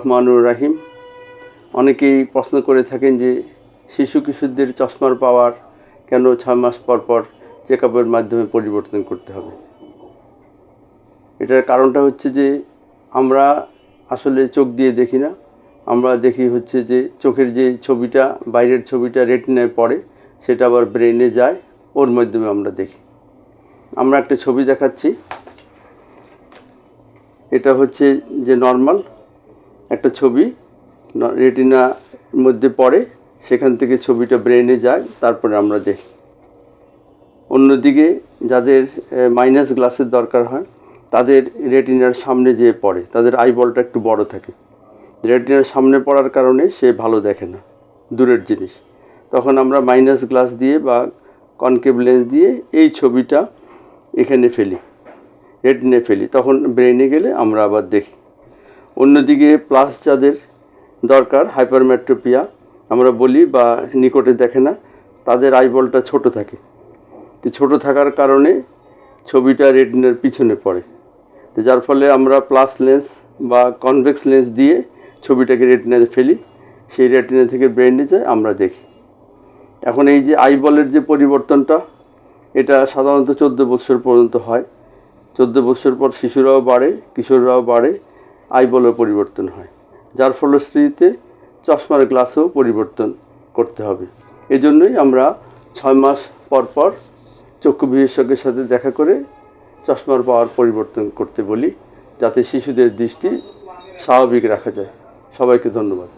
রহমানুর রাহিম। অনেকেই প্রশ্ন করে থাকেন যে, শিশু কিশোরদের চশমার পাওয়ার কেন ছয় মাস পর পর চেক আপের মাধ্যমে পরিবর্তন করতে হবে? এটার কারণটা হচ্ছে যে, আমরা আসলে চোখ দিয়ে দেখি না। আমরা দেখি হচ্ছে যে, চোখের যে ছবিটা, বাইরের ছবিটা রেটিনায় পড়ে, সেটা আবার ব্রেনে যায়, ওর মাধ্যমে আমরা দেখি। আমরা একটা ছবি দেখাচ্ছি। এটা হচ্ছে যে নর্মাল একটা ছবি রেটিনার মধ্যে পড়ে, সেখান থেকে ছবিটা ব্রেনে যায়, তারপরে আমরা দেখি। অন্যদিকে যাদের মাইনাস গ্লাসের দরকার হয়, তাদের রেটিনার সামনে যেয়ে পড়ে, তাদের আইবলটা একটু বড় থাকে। রেটিনার সামনে পড়ার কারণে সে ভালো দেখে না, দূরের জিনিস। তখন আমরা মাইনাস গ্লাস দিয়ে বা কনকেভ লেন্স দিয়ে এই ছবিটা এখানে ফেলি রেটিনে ফেলি। তখন ব্রেনে গেলে আমরা আবার দেখি। অন্যদিকে প্লাস যাদের দরকার হাইপারমেট্রোপিয়া আমরা বলি বা নিকটে দেখে না, তাদের আইবলটা ছোট থাকে। তো ছোট থাকার কারণে ছবিটা রেটিনার পিছনে পড়ে। তো যার ফলে আমরা প্লাস লেন্স বা কনভেক্স লেন্স দিয়ে ছবিটাকে রেটিনাতে ফেলি। সেই রেটিনা থেকে ব্রেনে যায়, আমরা দেখি। এখন এই যে আইবলের যে পরিবর্তনটা, এটা সাধারণত চোদ্দ বছর পর্যন্ত হয়। চোদ্দ বছর পর শিশুরাও বাড়ে, কিশোররাও বাড়ে। আইবলও পরিবর্তন হয়। যার ফলশ্রুতিতে চশমার গ্লাসও পরিবর্তন করতে হবে। এজন্যই আমরা ছয় মাস পর পর চক্ষু বিশেষজ্ঞের সাথে দেখা করে চশমার পাওয়ার পরিবর্তন করতে বলি, যাতে শিশুদের দৃষ্টি স্বাভাবিক রাখা যায়। সবাইকে ধন্যবাদ।